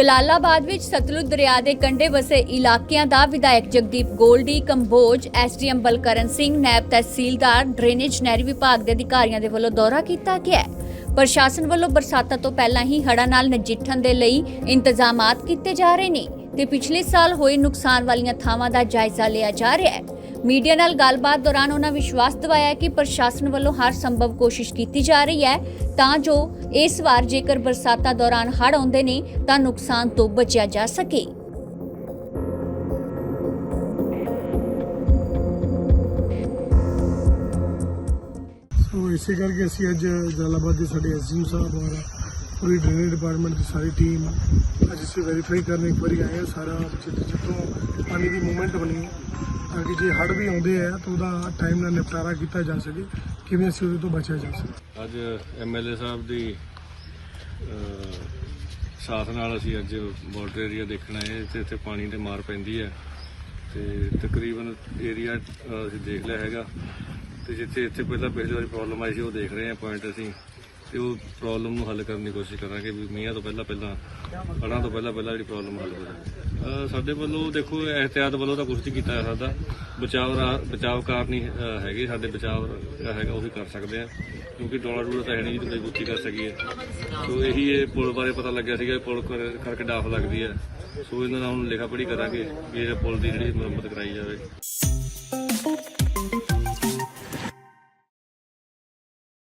ਜਲਾਲਾਬਾਦ ਵਿੱਚ ਸਤਲੁਜ ਦਰਿਆ ਦੇ ਕੰਢੇ ਵਸੇ ਇਲਾਕਿਆਂ ਦਾ ਵਿਧਾਇਕ ਜਗਦੀਪ ਗੋਲਡੀ, ਕੰਬੋਜ, ਐਸਡੀਐਮ ਬਲਕਰਨ ਸਿੰਘ, ਨੈਬ ਤਹਿਸੀਲਦਾਰ ਡਰੇਨੇਜ ਨਹਿਰੀ ਵਿਭਾਗ ਦੇ ਅਧਿਕਾਰੀਆਂ ਦੇ ਵੱਲੋਂ ਦੌਰਾ ਕੀਤਾ ਗਿਆ ਪ੍ਰਸ਼ਾਸਨ ਵੱਲੋਂ ਬਰਸਾਤਾਂ ਤੋਂ ਪਹਿਲਾਂ ਹੀ ਹੜ੍ਹਾਂ ਨਾਲ ਨਜਿੱਠਣ ਦੇ ਲਈ ਇੰਤਜ਼ਾਮਾਤ ਕੀਤੇ ਜਾ ਰਹੇ ਨੇ ਤੇ ਪਿਛਲੇ ਸਾਲ ਹੋਏ ਨੁਕਸਾਨ ਵਾਲੀਆਂ ਥਾਵਾਂ ਦਾ ਜਾਇਜ਼ਾ ਲਿਆ ਜਾ ਰਿਹਾ ਹੈ। ਮੀਡੀਆ ਨਾਲ ਗੱਲਬਾਤ ਦੌਰਾਨ ਉਹਨਾਂ ਵਿਸ਼ਵਾਸ ਦਿਵਾਇਆ ਕਿ ਪ੍ਰਸ਼ਾਸਨ ਵੱਲੋਂ ਹਰ ਸੰਭਵ ਕੋਸ਼ਿਸ਼ ਕੀਤੀ ਜਾ ਰਹੀ ਹੈ, ਤਾਂ ਜੋ ਇਸ ਵਾਰ ਜੇਕਰ ਬਰਸਾਤਾਂ ਦੌਰਾਨ ਹੜ੍ਹ ਆਉਂਦੇ ਨੇ, ਤਾਂ ਨੁਕਸਾਨ ਤੋਂ ਬਚਿਆ ਜਾ ਸਕੇ। ਸੋ ਇਸੇ ਕਰਕੇ ਅਸੀਂ ਅੱਜ ਜਲਾਲਾਬਾਦ ਦੇ ਸਾਡੇ ਐਸਐਮ ਸਾਹਿਬ ਔਰ ਪੂਰੀ ਡਰੇਨੇਜ ਡਿਪਾਰਟਮੈਂਟ ਦੀ ਸਾਰੀ ਟੀਮ ਅੱਜ ਅਸੀਂ ਵੈਰੀਫਾਈ ਕਰਨ ਇੱਕ ਵਾਰੀ ਆਏ ਹਾਂ। ਸਾਰਾ ਜਿੱਥੇ ਜਿੱਥੋਂ ਪਾਣੀ ਦੀ ਮੂਵਮੈਂਟ ਬਣੀ ਹੈ। ਤਾਂ ਕਿ ਜੇ ਹੜ੍ਹ ਵੀ ਆਉਂਦੇ ਆ, ਤਾਂ ਉਹਦਾ ਟਾਈਮ ਨਾਲ ਨਿਪਟਾਰਾ ਕੀਤਾ ਜਾ ਸਕੇ। ਕਿਵੇਂ ਅਸੀਂ ਉਹਦੇ ਤੋਂ ਬਚਿਆ ਜਾ ਸਕੇ? ਅੱਜ ਐਮਐਲਏ ਸਾਹਿਬ ਦੀ ਸਾਥ ਨਾਲ ਅਸੀਂ ਅੱਜ ਬਾਰਡਰ ਏਰੀਆ ਦੇਖਣਾ ਹੈ। ਤੇ ਇੱਥੇ ਪਾਣੀ ਦੇ ਮਾਰ ਪੈਂਦੀ ਹੈ। ਤੇ ਤਕਰੀਬਨ ਏਰੀਆ ਅਸੀਂ ਦੇਖ ਲਿਆ ਹੈਗਾ। ਤੇ ਜਿੱਥੇ ਇੱਥੇ ਪਹਿਲਾਂ ਪਿਛਲੀ ਵਾਰੀ ਪ੍ਰੋਬਲਮ ਆਈ ਸੀ, ਉਹ ਦੇਖ ਰਹੇ ਹਾਂ। ਪੁਆਇੰਟ ਅਸੀਂ ਤੇ ਉਹ ਪ੍ਰੋਬਲਮ ਨੂੰ ਹੱਲ ਕਰਨ ਦੀ ਕੋਸ਼ਿਸ਼ ਕਰਾਂਗੇ ਵੀ ਮੀਂਹਾਂ ਤੋਂ ਪਹਿਲਾਂ ਪਹਿਲਾਂ, ਹੜ੍ਹਾਂ ਤੋਂ ਪਹਿਲਾਂ ਪਹਿਲਾਂ ਜਿਹੜੀ ਪ੍ਰੋਬਲਮ ਹੱਲ ਹੋ ਜਾਵੇ। ਸਾਡੇ ਵੱਲੋਂ ਦੇਖੋ ਇਹਤਿਆਤ ਵੱਲੋਂ ਤਾਂ ਕੁਝ ਨਹੀਂ ਕੀਤਾ ਜਾ ਸਕਦਾ। ਬਚਾਵ ਰਾ- ਬਚਾਵ ਕਾਰਨੀ ਹੈਗੇ ਸਾਡੇ ਬਚਾਵ, ਜਿਹੜਾ ਹੈਗਾ ਉਹ ਵੀ ਕਰ ਸਕਦੇ ਆ। ਕਿਉਂਕਿ ਡੋਲਾ ਡੋਲਾ ਤਾਂ ਹੈ ਨਹੀਂ ਜਿਹਦੇ ਬੁੱਤੀ ਕਰ ਸਕੀਏ। ਸੋ ਇਹੀ ਇਹ ਪੁਲ ਬਾਰੇ ਪਤਾ ਲੱਗਿਆ ਸੀਗਾ ਪੁਲ ਕਰ- ਕਰਕੇ ਡਾਫ ਲੱਗਦੀ ਹੈ ਸੋ ਇਹਨਾਂ ਨਾਲ ਹੁਣ ਲਿਖਾ ਪੜ੍ਹੀ ਕਰਾਂਗੇ ਵੀ ਇਹ ਪੁਲ ਦੀ ਜਿਹੜੀ ਮੁਰੰਮਤ ਕਰਾਈ ਜਾਵੇ।